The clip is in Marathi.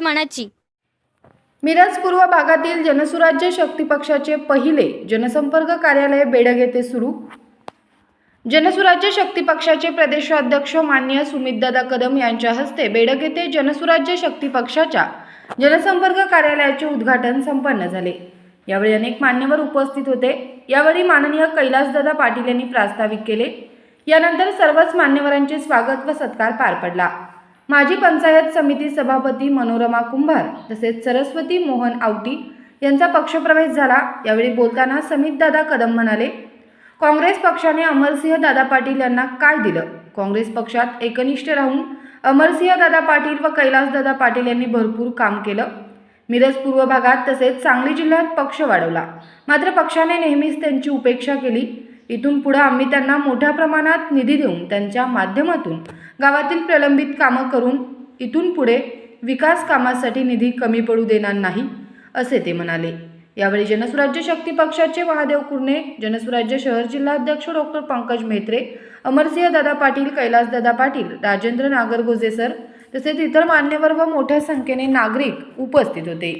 मनाची. मिरज पूर्व भागातील जनसुराज्य शक्ती पक्षाचे पहिले जनसंपर्क कार्यालय बेडग येथे सुरू. जनसुराज्य शक्ती पक्षाचे प्रदेशाध्यक्ष मान्य सुमितदादा कदम यांच्या हस्ते बेडग येथे जनसुराज्य शक्ती पक्षाच्या जनसंपर्क कार्यालयाचे उद्घाटन संपन्न झाले. यावेळी अनेक मान्यवर उपस्थित होते. यावेळी माननीय कैलासदादा पाटील यांनी प्रास्ताविक केले. यानंतर सर्वच मान्यवरांचे स्वागत व सत्कार पार पडला. माजी पंचायत समिती सभापती मनोरमा कुंभार तसेच सरस्वती मोहन आवटी यांचा पक्षप्रवेश झाला. यावेळी बोलताना समितदादा कदम म्हणाले काँग्रेस पक्षाने अमरसिंह दादा पाटील यांना काय दिलं? काँग्रेस पक्षात एकनिष्ठ राहून अमरसिंह दादा पाटील व कैलासदादा पाटील यांनी भरपूर काम केलं. मिरज पूर्व भागात तसेच सांगली जिल्ह्यात पक्ष वाढवला. मात्र पक्षाने नेहमीच त्यांची उपेक्षा केली. इथून पुढं आम्ही त्यांना मोठ्या प्रमाणात निधी देऊन त्यांच्या माध्यमातून गावातील प्रलंबित कामं करून इथून पुढे विकास कामासाठी निधी कमी पडू देणार नाही असे ते म्हणाले. यावेळी जनसुराज्य शक्ती पक्षाचे महादेव कुर्णे जनसुराज्य शहर जिल्हाध्यक्ष डॉक्टर पंकज म्हेत्रे अमरसिंह दादा पाटील कैलासदादा पाटील राजेंद्र नागरगोजे सर तसेच इतर मान्यवर व मोठ्या संख्येने नागरिक उपस्थित होते.